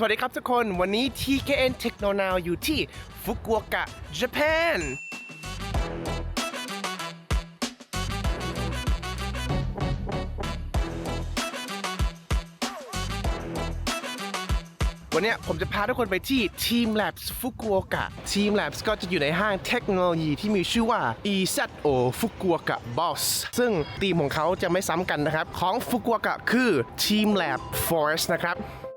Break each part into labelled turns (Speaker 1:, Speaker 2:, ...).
Speaker 1: สวัสดีครับทุกคน วันนี้ TKN Techno Now อยู่ที่ฟุกุโอกะญี่ปุ่นวันนี้ผมจะพาทุกคนไปที่ Team Labs ฟุกุโอกะ Team Labs ก็จะอยู่ในห้างเทคโนโลยีที่มีชื่อว่า EZO ฟุกุโอกะ Boss ซึ่งทีมของเขาจะไม่ซ้ำกันนะครับ ของฟุกุโอกะคือ Team Lab Forest นะครับ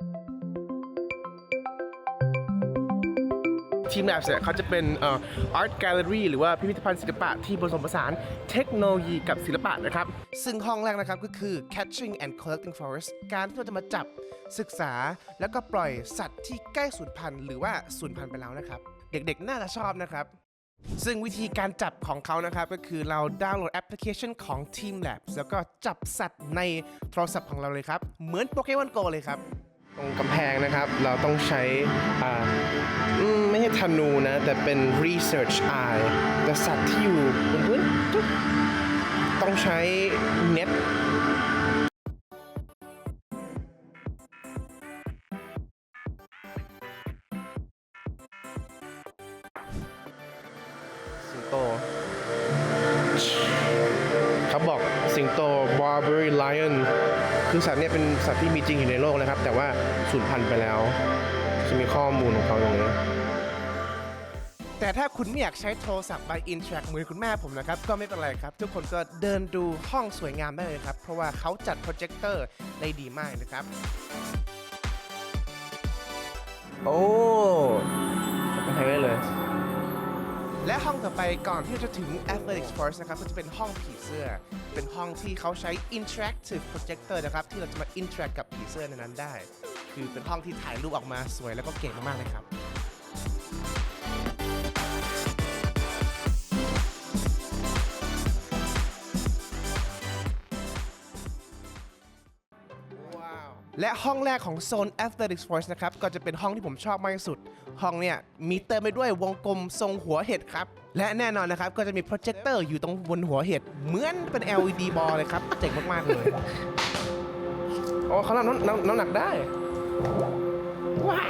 Speaker 1: ทีม Labs เนี่ยเขาจะเป็นเอ่อ Art Gallery หรือว่าพิพิธภัณฑ์ศิลปะที่ผสมผสานเทคโนโลยีกับศิลปะนะครับ ซึ่งห้องแรกนะครับก็คือ Catching and Collecting Forest การที่เราจะมาจับศึกษา แล้วก็ปล่อยสัตว์ที่ใกล้สูญพันธุ์หรือว่าสูญพันธุ์ไปแล้วนะครับ เด็กๆ น่าจะชอบนะครับ ซึ่งวิธีการจับของเขานะครับ ก็คือเราดาวน์โหลดแอปพลิเคชันของ Team Labs แล้วก็จับสัตว์ในโทรศัพท์ของเราเลยครับ เหมือนโปเกมอนโกเลยครับ ตรงกำแพงนะครับ เราต้องใช้อ่าไม่ใช่ธนูนะ แต่เป็น research eye แต่สัตว์ที่อยู่บนพื้นต้องใช้เน็ต คือสัตว์เนี่ยเป็นสัตว์ที่มีจริงอยู่ในโลกนะครับ แต่ว่าสูญพันธุ์ไปแล้ว จะมีข้อมูลของเขาตรงนี้แต่ถ้าคุณไม่อยากใช้โทรศัพท์ไปอิน r a c t เหมือนคุณแม่ผมนะครับ ก็ไม่เป็นไรครับ ทุกคนก็เดินดูห้องสวยงามได้เลยครับ เพราะว่าเขาจัดโปรเจคเตอร์ได้ดีมากนะครับ โอ้ไปทางได้เลย และห้องต่อไปก่อนที่จะถึง Athletics Force นะครับ ก็จะเป็นห้องผีเสื้อ เป็นห้องที่เขาใช้ interactive projector นะครับ ที่เราจะมา interact กับผีเสื้อในนั้นได้ คือเป็นห้องที่ถ่ายรูปออกมาสวยแล้วก็เก๋มากๆเลยครับ และห้องแรกของโซน Athletics Force นะครับ ก็จะเป็นห้องที่ผมชอบมากที่สุด ห้องเนี่ยมีเติมไปด้วยวงกลมทรงหัวเห็ดครับ และแน่นอนนะครับ ก็จะมีโปรเจคเตอร์อยู่ตรงบนหัวเห็ด เหมือนเป็น LED บอลเลยครับ เจ๋งมาก ๆ เลย โอ้เขารับน้ำน้ำน้ำหนักได้ว้า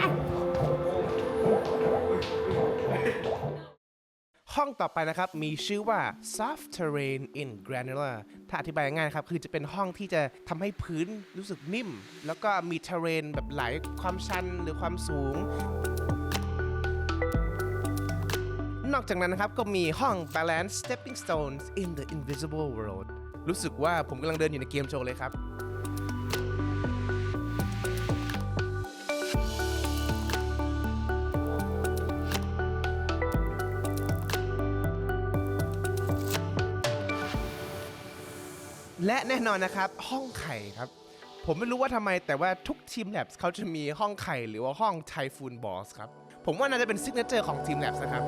Speaker 1: ห้องต่อไปนะครับ มีชื่อว่า soft terrain in granular ถ้าอธิบายง่ายๆครับ คือจะเป็นห้องที่จะทำให้พื้นรู้สึกนิ่ม แล้วก็มี terrain แบบหลายความชันหรือความสูงนอกจากนั้นนะครับ ก็มีห้อง balance stepping stones in the invisible world รู้สึกว่าผมกำลังเดินอยู่ในเกมโชว์เลยครับ และแน่นอนนะครับห้องไข่ครับ ผมไม่รู้ว่าทำไมแต่ว่าทุกทีม Labs เขาจะมีห้องไข่หรือว่าห้องไทฟูนบอสครับ ผมว่าน่าจะเป็นซิกเนเจอร์ของทีม Labs นะครับ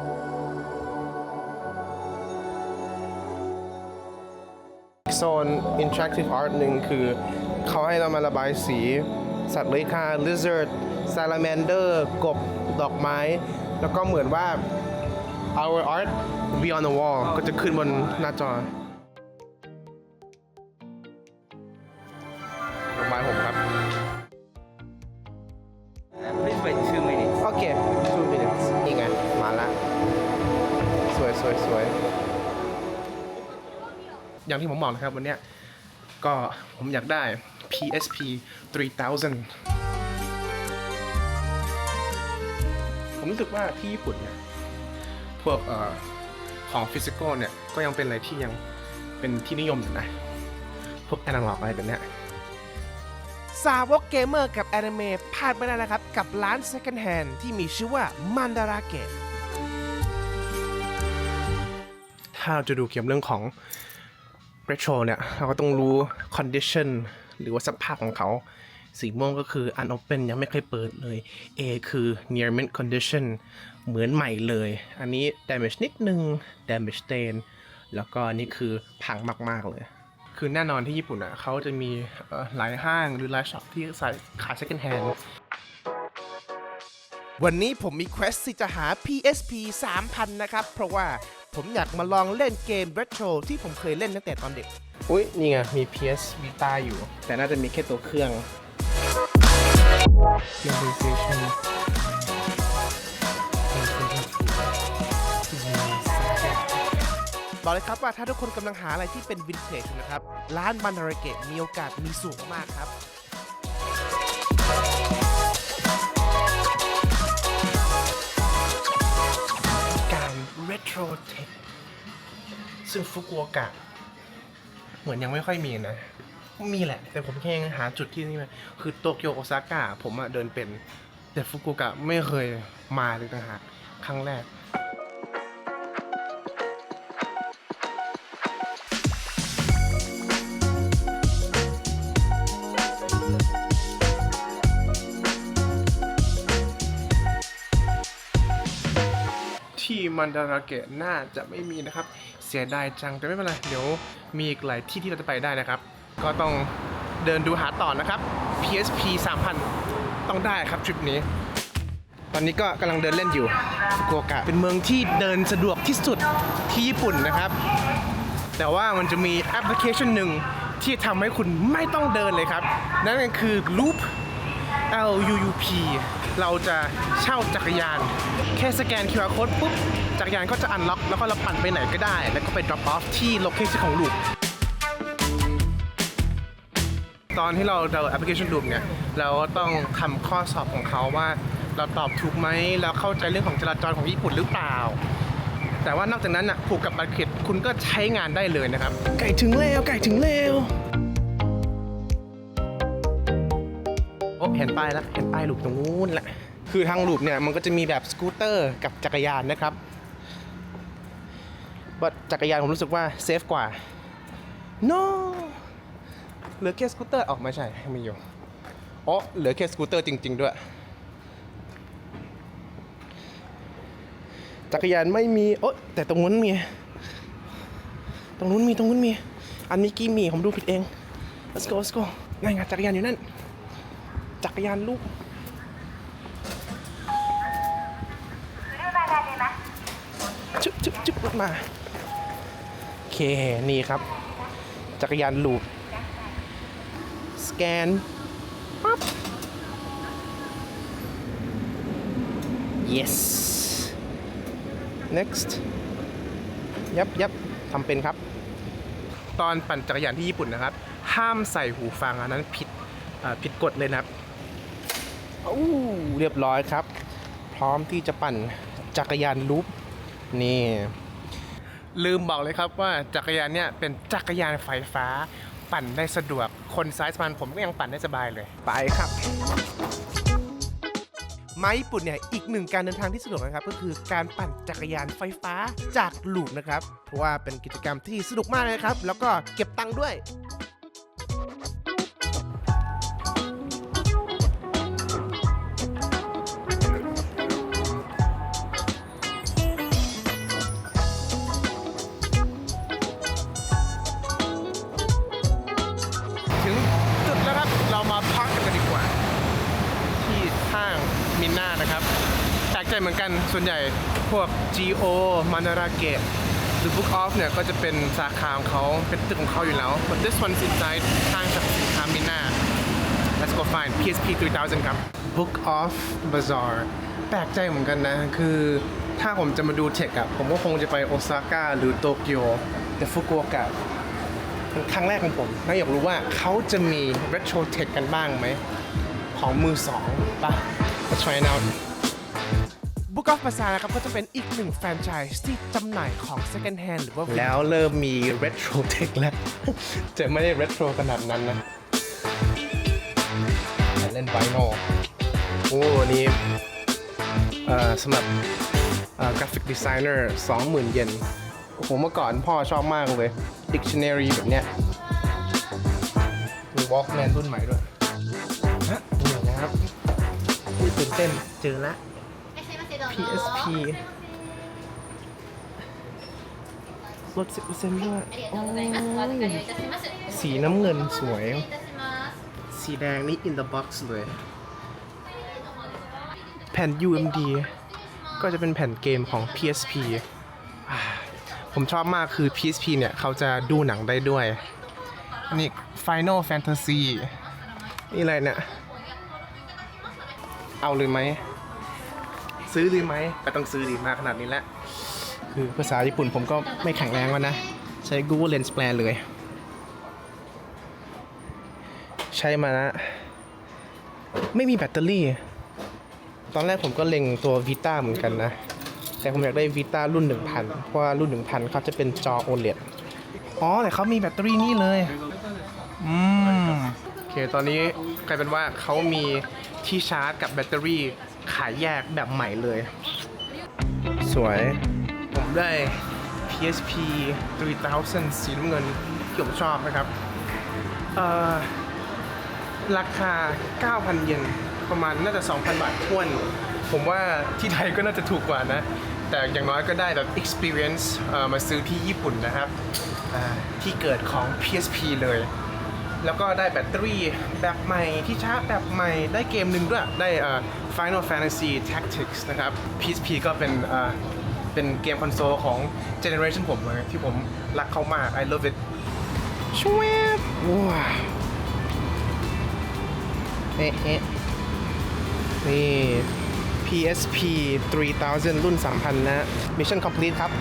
Speaker 1: โซน interactive art หนึ่งคือ เขาให้เรามาระบายสี สัตว์เลื้อยคลาน lizard salamander กบ ดอกไม้ แล้วก็เหมือนว่า our art beyond the wall ก็จะขึ้นบนหน้าจอ อย่างที่ผมบอกนะครับวันเนี้ยก็ผมอยากได้ PSP 3000 ผมรู้สึกว่าที่ญี่ปุ่นเนี่ยพวกเอ่อของฟิสิกอลเนี่ยก็ยังเป็นอะไรที่ยังเป็นที่นิยมอยู่นะพวกแอนาล็อกอะไรแบบเนี้ยสาวกเกมเมอร์กับแอนิเมะพลาดไม่ได้นะครับ กับร้าน Second Hand ที่มีชื่อว่ามันดาราเกตถ้าเราจะดูเกี่ยวกับเรื่องของ retro เนี่ย เราก็ต้องรู้ condition หรือว่าสภาพของเขา สีม่วงก็คือ unopen ยังไม่เคยเปิดเลย A คือ near mint condition เหมือนใหม่เลย อันนี้ damage นิดนึง damage stain แล้วก็นี่คือพังมาก ๆ เลย คือแน่นอนที่ญี่ปุ่นอะเขาจะมีหลายห้างหรือหลายช็อปที่ขายขาย second hand วันนี้ผมมี quest ที่จะหา PSP 3000 นะครับ เพราะว่า ผมอยากมาลองเล่นเกม retro ที่ผมเคยเล่นตั้งแต่ตอนเด็ก อุ้ยนี่ไง มี PS Vita อยู่ แต่น่าจะมีแค่ตัวเครื่อง Realization บอกเลยครับว่าถ้าทุกคนกำลังหาอะไรที่เป็นวินเทจนะครับ ร้านบันดาราเกะมีโอกาสมีสูงมากครับ ทรเทคซึ่งฟุกุโอกะ เหมือนยังไม่ค่อยมีนะ มีแหละ แต่ผมแค่งหาจุดที่นี่มาคือโตเกียวโอซาก้าผมอะเดินเป็น แต่ฟุกุโอกะไม่เคยมาเลยต่างหากครั้งแรก ที่มันดาราเกะน่าจะไม่มีนะครับ เสียดายจังแต่ไม่เป็นไรเดี๋ยวมีอีกหลายที่ที่เราจะไปได้นะครับ ก็ต้องเดินดูหาต่อนะครับ PSP 3000 ต้องได้ครับทริปนี้ ตอนนี้ก็กำลังเดินเล่นอยู่ฟุกุโอกะเป็นเมืองที่เดินสะดวกที่สุดที่ญี่ปุ่นนะครับ แต่ว่ามันจะมีแอปพลิเคชันหนึ่งที่ทำให้คุณไม่ต้องเดินเลยครับ นั่นก็คือ Loop L U U P เราจะเช่าจักรยาน แค่สแกน QR code ปุ๊บ จักรยานก็จะอันล็อก แล้วก็เราปั่นไปไหนก็ได้ แล้วก็ไป drop off ที่โลเคชั่นของ Loop ตอนที่เราเดาวน์โหลดแอปพลิเคชัน Loop เนี่ย เราก็ต้องทำข้อสอบของเขาว่า เราตอบถูกไหมแล้วเข้าใจเรื่องของจราจรของญี่ปุ่นหรือเปล่า แต่ว่านอกจากนั้นอะผูกกับบัตรเครดิตคุณก็ใช้งานได้เลยนะครับ ไก่ถึงแล้วไก่ถึงแล้ว เห็นป้ายแล้วเห็นป้ายลูปตรงนู้นแหละคือทางลูปเนี่ยมันก็จะมีแบบสกูตเตอร์กับจักรยานนะครับบัตจักรยานผมรู้สึกว่าเซฟกว่า no เหลือแค่สกูตเตอร์ออกไม่ใช่ไมีอยู่อ๋อเหลือแค่สกูตเตอร์จริง ๆ ด้วย จักรยานไม่มีโอ๊ยแต่ตรงนู้นมี ตรงนู้นมีตรงนู้นมี อันนี้กี้มีผมดูผิดเอง let's go let's go นั่นไงจักรยานอยู่นั่น จักรยานลูกจุ๊บจุ๊บจุ๊บรถมาโอเคนี่ครับ จักรยานลูปสแกนปั๊บ yes next ยับยับทำเป็นครับ ตอนปั่นจักรยานที่ญี่ปุ่นนะครับ ห้ามใส่หูฟังอันนั้นผิดอ่าผิดกฎเลยนะครับ อู้เรียบร้อยครับ พร้อมที่จะปั่นจักรยานลูปนี่ ลืมบอกเลยครับว่าจักรยานเนี่ยเป็นจักรยานไฟฟ้า ปั่นได้สะดวกคนไซส์ประมาณผมก็ยังปั่นได้สบายเลย ไปครับมาญี่ปุ่นเนี่ยอีกหนึ่งการเดินทางที่สะดวกนะครับ ก็คือการปั่นจักรยานไฟฟ้าจากลูปนะครับ เพราะว่าเป็นกิจกรรมที่สนุกมากเลยครับ แล้วก็เก็บตังค์ด้วย ใจเหมือนกันส่วนใหญ่พวก GO m a n a r a g e หรือ Book Off เนี่ยก็จะเป็นสาขาของเขาเป็นตึกของเขาอยู่แล้ว but this one's inside ห้างสรรพสินค้ามินนา let's go find PSP 3000 ครับ Book Off Bazaar แปลกใจเหมือนกันนะ คือถ้าผมจะมาดูเทคอะผมก็คงจะไปโอซาก้าหรือโตเกียวแต่ฟุกุโอกะเป็นครั้งแรกของผมแล้วอยากรู้ว่าเขาจะมี retro tech กันบ้างไหม ของมือสองปะ let's try it out Book of Bazaar นะครับก็จะเป็นอีกหนึ่งแฟรนไชส์ที่จำหน่ายของ second hand หรือว่า แล้วเริ่มมี retro tech แล้ว จะไม่ได้ retro ขนาดนั้นนะแต่เล่นไวโนโอ้นี่เอ่อสำหรับกราฟิกดีไซเนอร์20,000 เยนโอ้โหเมื่อก่อนพ่อชอบมากเลย Dictionary แบบเนี้ยมี Walkman รุ่นใหม่ด้วยฮะนี่นะครับอุ๊ยตื่นเต้นเจอละ PSP ลด10%ด้วยโอ้ยสีน้ำเงินสวย สีแดงนี่ in the box เลย แผ่น UMD ก็จะเป็นแผ่นเกมของ PSP อ่าผมชอบมากคือ PSP เนี่ย เขาจะดูหนังได้ด้วยนี่ Final Fantasy นี่อะไรเนี่ย เอาเลยไหม ซื้อเลยไหมก็ต้องซื้อดีมากขนาดนี้แล้วคือภาษาญี่ปุ่นผมก็ไม่แข็งแรงแล้วนะ ใช้ Google Lens แปลเลย ใช้มานะไม่มีแบตเตอรี่ ตอนแรกผมก็เล็งตัว Vita เหมือนกันนะ แต่ผมอยากได้ Vita รุ่น 1000 เพราะว่ารุ่น 1000เขาจะเป็นจอ OLED อ๋อ แต่เขามีแบตเตอรี่นี่เลย อืม โอเค ตอนนี้กลายเป็นว่าเขามีที่ชาร์จกับแบตเตอรี่ ขายแยกแบบใหม่เลย สวย ผมได้ PSP 3000 สีน้ำเงินที่ผมชอบนะครับ เอ่อ ราคา 9,000 เยนประมาณน่าจะ 2,000 บาททวน ผมว่าที่ไทยก็น่าจะถูกกว่านะ แต่อย่างน้อยก็ได้แบบ experience เอ่อมาซื้อที่ญี่ปุ่นนะครับอ่าที่เกิดของ PSP เลย แล้วก็ได้แบตเตอรี่แบบใหม่ที่ชาร์จแบบใหม่ได้เกมหนึ่งด้วยได้ Final Fantasy Tactics นะครับ PSP ก็เป็นเอ่อเป็นเกมคอนโซลของ generation ผมเลยที่ผมรักเขามาก I love it ช่วบว้าวเอ๊ะนี่ PSP 3000 รุ่น 3,000 นะ Mission complete ครับ